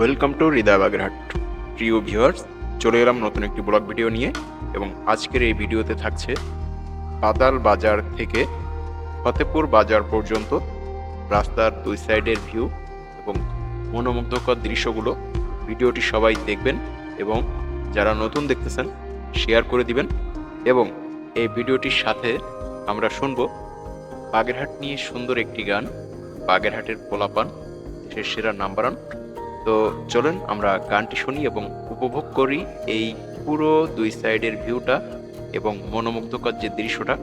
Welcome to হৃদয় বাগেরহাট। প্রিয় viewers চলে এলাম নতুন একটি ব্লগ ভিডিও নিয়ে এবং আজকের এই ভিডিওতে থাকছে পাতাল বাজার থেকে ফতেপুর বাজার পর্যন্ত রাস্তার দুই সাইডের ভিউ এবং মনোমুগ্ধকর দৃশ্যগুলো ভিডিওটি সবাই দেখবেন এবং যারা নতুন দেখতেছেন শেয়ার করে দিবেন এবং এই ভিডিওটির সাথে আমরা শুনব বাগেরহাট নিয়ে সুন্দর একটি গান, বাগেরহাটের পোলাপান, দেশের সেরা নাম্বারান তো চলেন আমরা গানটি শুনি এবং উপভোগ করি এই পুরো দুই সাইডের ভিউটা এবং মনোমুগ্ধকর যে দৃশ্যটা।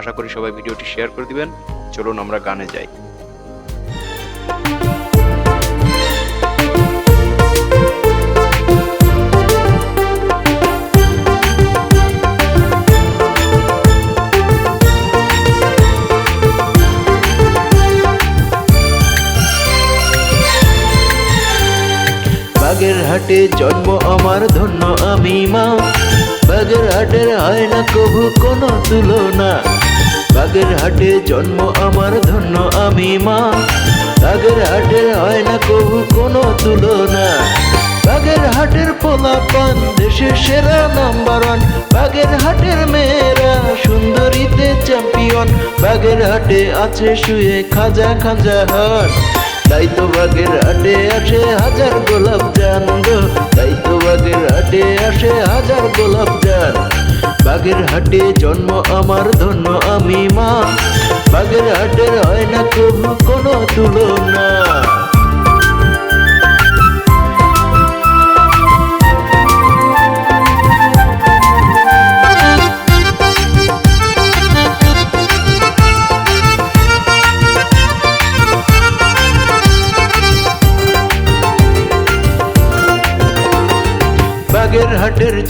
আশা করি সবাই ভিডিওটি শেয়ার করে দিবেন। চলুন আমরা গানে যাই। বাগের হাটে জন্ম আমার ধন্য আমি মা। বাগের হাটের হয় না কভু কোনো তুলনা। বাগের হাটে জন্ম আমার ধন্য আমি মা। বাগের হাটের হয় না কভু কোনো তুলনা। বাগের হাটের পোলা পান দেশের সেরা নাম্বার ওয়ান বাগের হাটের মেয়েরা সুন্দরীতে চ্যাম্পিয়ন বাগের হাটে আছে শুয়ে খাজা খাজা হাট। তাই তো বাগের আটে আসে হাজার গোলাপ জান গো তাই তো বাগের আটে আসে হাজার গোলাপ জান বাগের হাটে জন্ম আমার, ধন্য আমি মা। বাগের হাটের হয় না তবু কোনো তুলনা।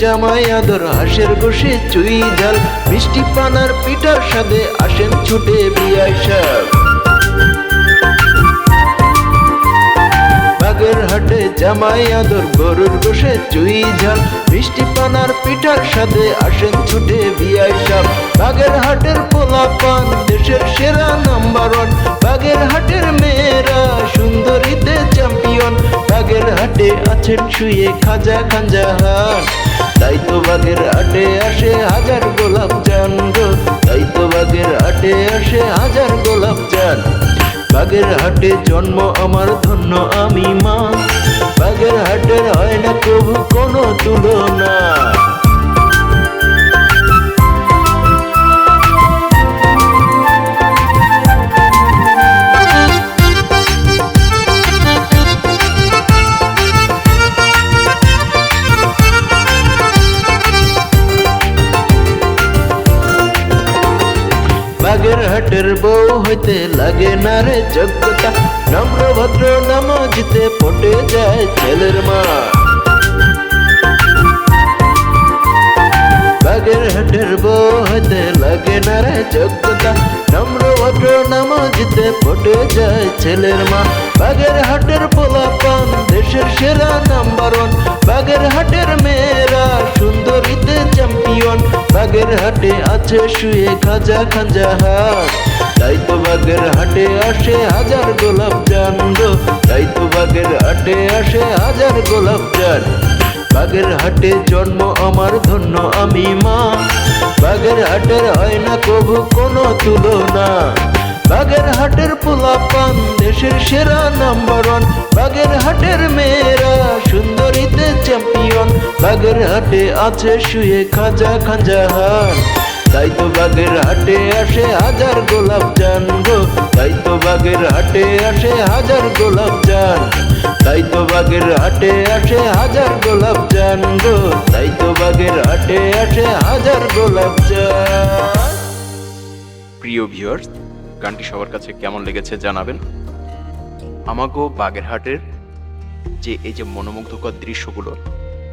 জামাই আদর, হাঁসের গোশে চুই ঝাল। মিষ্টি পানার পিঠার সাথে আসেন ছুটে বিয়াই বাগের হাটে জামাই আদর, গরুর গোশে চুই ঝাল। মিষ্টি পানার পিঠার সাথে আসেন ছুটে বিয়াই বাগের হাটের পোলা পান দেশের সেরা নাম্বার ওয়ান বাগের হাটের মেয়েরা সুন্দরীতে চ্যাম্পিয়ন বাগের হাটে আছেন শুয়ে খাজা খাঞ্জা হাট তাই তো হাটে আসে হাজার গোলাপ চান গো। তাই হাটে আসে হাজার গোলাপ চান। বাগের হাটে জন্ম আমার ধন্য আমি মা। বাগের হাটের হয় না কবু কোনো তুলনা। হইতে লাগে না রে যোগ্যতা? নম্র ভদ্র নামাজিতে পটে যায় ছেলের মা। বাগের হাটের বউ হইতে লাগে না রে যোগ্যতা? নম্র ভদ্র নামাজিতে পটে যায় ছেলের মা। বাগের হাটের পোলা পান দেশের সেরা নাম্বার ওয়ান। বাগের হাটের মেয়েরা সুন্দরীতে চ্যাম্পিয়ন বাগের হাটে আছে শুয়ে খাজা খাজা হাট তাই তো বাগের হাটে আসে হাজার গোলাপ জান তাই তো বাগের হাটে আসে হাজার গোলাপ জান বাগের হাটে জন্ম আমার ধন্য আমি মা। বাগের হাটের হয় না কবু কোনো তুলনা। বাগের হাটের পোলা পান দেশের সেরা নাম্বার ওয়ান বাগের হাটের মেয়েরা সুন্দরীতে চ্যাম্পিয়ন বাগের হাটে আছে শুয়ে খাজা হাট তাই তো বাগের হাটে আসে হাজার গোলাপ জান গো। তাই তো বাগের হাটে আসে হাজার গোলাপ জান তাই তো বাগের হাটে আসে হাজার গোলাপ জান গো। তাই তো বাগের হাটে আসে হাজার গোলাপ জান প্রিয় ভিউয়ার্স গানটি সবার কাছে কেমন লেগেছে জানাবেন। আমাগো বাগেরহাটের যে এই যে মনোমুগ্ধকর দৃশ্যগুলো,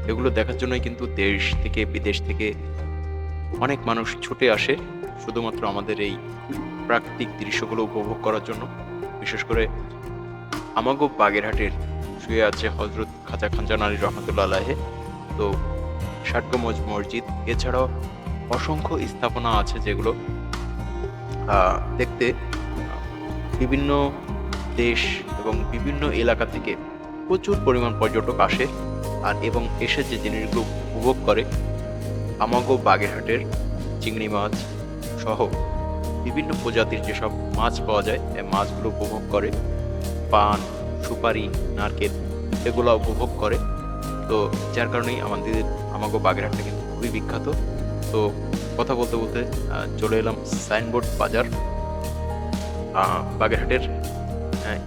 এগুলো দেখার জন্যই কিন্তু দেশ থেকে, বিদেশ থেকে অনেক মানুষ ছুটে আসে, শুধুমাত্র আমাদের এই প্রাকৃতিক দৃশ্যগুলো উপভোগ করার জন্য। বিশেষ করে আমাগো বাগেরহাটের শুয়ে আছে হজরত খাজা খানজান আলী রহমতুল্লাহ আলাহে তো ষাটগমজ মসজিদ, এছাড়াও অসংখ্য স্থাপনা আছে যেগুলো দেখতে বিভিন্ন দেশ এবং বিভিন্ন এলাকা থেকে প্রচুর পরিমাণ পর্যটক আসে আর এবং এসে যে জিনিসগুলো উপভোগ করে, আমাগো বাগেরহাটের চিংড়ি মাছ সহ বিভিন্ন প্রজাতির যেসব মাছ পাওয়া যায়, এই মাছগুলো উপভোগ করে। পান, সুপারি, নারকেল এগুলো উপভোগ করে। তো যার কারণেই আমাদের আমাগো বাগেরহাটটা কিন্তু খুবই বিখ্যাত। তো কথা বলতে বলতে চলে এলাম সাইনবোর্ড বাজার বাগেরহাটের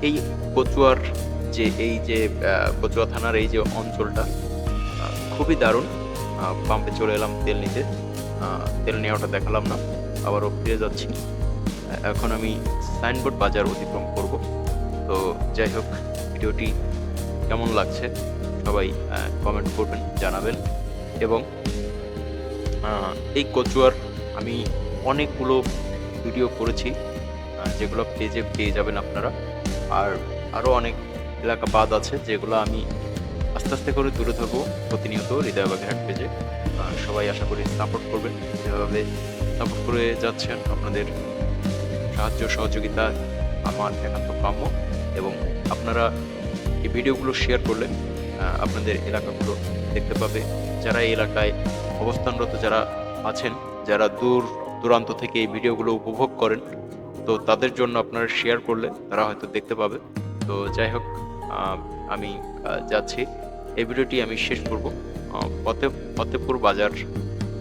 এই কচুয়ার যে, এই যে কচুয়া থানার এই যে অঞ্চলটা খুবই দারুণ। পাম্পে চলে এলাম তেল নিতে। তেল নেওয়াটা দেখালাম না, আবারও ফিরে যাচ্ছি। এখন আমি সাইনবোর্ড বাজার অতিক্রম করব। তো যাই হোক, ভিডিওটি কেমন লাগছে সবাই কমেন্ট করবেন, জানাবেন। এবং এই কচুয়ার আমি অনেকগুলো ভিডিও করেছি। যেগুলো পেজে পেয়ে যাবেন আপনারা। আর আরও অনেক এলাকা বাদ আছে যেগুলো আমি আস্তে আস্তে করে তুলে ধরবো প্রতিনিয়ত হৃদয় বাগেরহাট পেজে। সবাই আশা করি সাপোর্ট করবেন যেভাবে সাপোর্ট করে যাচ্ছেন আপনাদের সাহায্য, সহযোগিতা আমার একান্ত কাম্য। এবং আপনারা এই ভিডিওগুলো শেয়ার করলে আপনাদের এলাকাগুলো দেখতে পাবে। যারা এই এলাকায় অবস্থানরত, যারা আছেন, যারা দূর দূরান্ত থেকে এই ভিডিওগুলো উপভোগ করেন তো তাদের জন্য আপনারা শেয়ার করলে তারা হয়তো দেখতে পাবে। তো যাই হোক আমি যাচ্ছি। এই ভিডিওটি আমি শেষ করব। ফতে ফতেপুর বাজার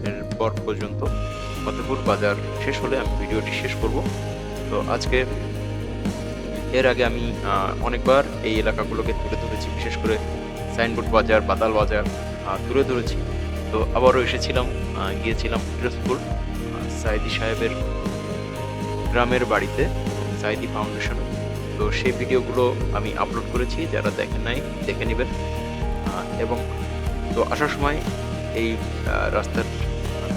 এর পর পর্যন্ত, ফতেপুর বাজার শেষ হলে আমি ভিডিওটি শেষ করব। তো আজকে, এর আগে আমি অনেকবার এই এলাকাগুলোকে তুলে ধরেছি, বিশেষ করে সাইনবোর্ড বাজার বাতাল বাজার তুলে ধরেছি। তো আবারও এসেছিলাম গিয়েছিলাম পিরোজপুর সাইদি সাহেবের গ্রামের বাড়িতে সাইদি ফাউন্ডেশন তো সেই ভিডিওগুলো আমি আপলোড করেছি, যারা দেখেন নাই, দেখে নেবেন। এবং তো আসার সময় এই রাস্তার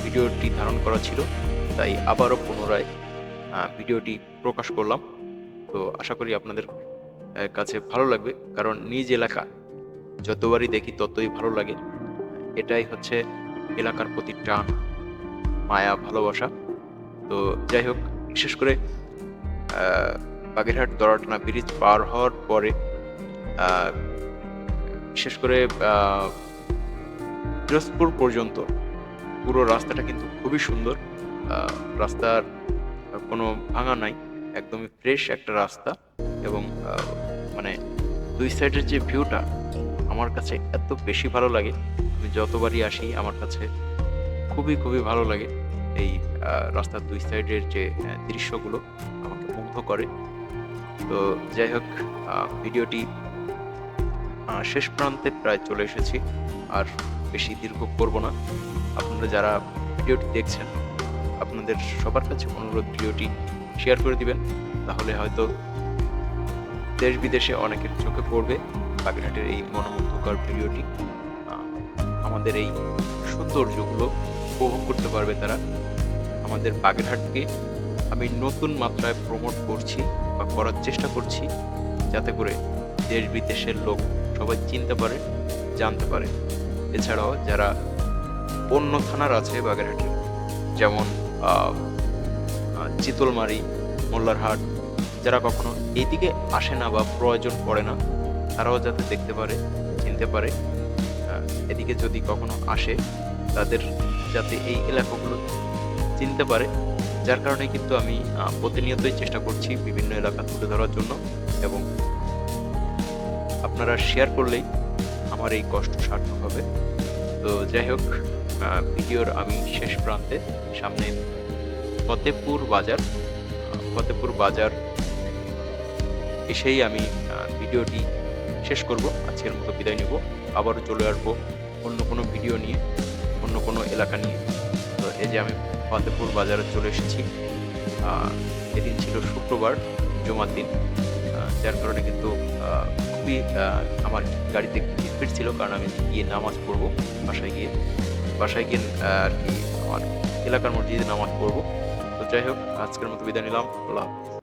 ভিডিওটি ধারণ করা ছিল, তাই আবারও পুনরায় ভিডিওটি প্রকাশ করলাম। তো আশা করি আপনাদের কাছে ভালো লাগবে, কারণ নিজ এলাকা, যতবারই দেখি ততই ভালো লাগে। এটাই হচ্ছে এলাকার প্রতি টান, মায়া, ভালোবাসা। তো যাই হোক বিশেষ করে বাগেরহাট দরাটানা ব্রিজ পার হওয়ার পরে বিশেষ করে আহ, পিরোজপুর পর্যন্ত পুরো রাস্তাটা কিন্তু খুবই সুন্দর। রাস্তার কোনো ভাঙা নাই একদমই ফ্রেশ একটা রাস্তা এবং মানে দুই সাইডের যে ভিউটা আমার কাছে এত বেশি ভালো লাগে। আমি যতবারই আসি আমার কাছে খুবই খুবই ভালো লাগে এই রাস্তার দুই সাইডের যে দৃশ্যগুলো আমাকে মুগ্ধ করে। তো যাই হোক ভিডিওটি শেষ প্রান্তে প্রায় চলে এসেছি। আর বেশি দীর্ঘ করব না। আপনারা যারা ভিডিওটি দেখছেন, আপনাদের সবার কাছে অনুরোধ ভিডিওটি শেয়ার করে দিবেন। তাহলে হয়তো দেশ বিদেশে অনেকের চোখে পড়বে বাগেরহাটের এই মনোমুগ্ধকর ভিডিওটি। আমাদের এই সৌন্দর্যগুলো উপভোগ করতে পারবে তারা। আমাদের বাগেরহাটকে আমি নতুন মাত্রায় প্রমোট করছি বা করার চেষ্টা করছি যাতে করে দেশ বিদেশের লোক সবাই চিনতে পারে, জানতে পারে। এছাড়াও যারা অন্য থানার আছে বাগেরহাটে, যেমন চিতলমারি, মোল্লারহাট, যারা কখনো এইদিকে আসে না বা প্রয়োজন পড়ে না, তারাও যাতে দেখতে পারে, চিনতে পারে। এদিকে যদি কখনো আসে, তাদের যাতে এই এলাকাগুলো চিনতে পারে, যার কারণে কিন্তু আমি প্রতিনিয়তই চেষ্টা করছি বিভিন্ন এলাকা তুলে ধরার জন্য এবং আপনারা শেয়ার করলেই আমার এই কষ্ট সার্থক হবে। তো যাই হোক ভিডিওর আমি শেষ প্রান্তে সামনে ফতেপুর বাজার ফতেপুর বাজার এসেই আমি ভিডিওটি শেষ করব, আজকের মতো বিদায় নেব। আবারও চলে আসব অন্য কোনো ভিডিও নিয়ে, অন্য কোনো এলাকা নিয়ে। তো এই যে আমি ফতেপুর বাজারে চলে এসেছি। এদিন ছিল শুক্রবার, জমার দিন। যার কারণে কিন্তু খুবই আমার গাড়িতে ভিড় ছিল কারণ আমি গিয়ে নামাজ পড়ব বাসায় গিয়ে। বাসায় গিয়ে আর কি আমার এলাকার মসজিদে নামাজ পড়ব। তো যাই হোক, আজকের মতো বিদায় নিলাম। আল্লাহ হাফিজ।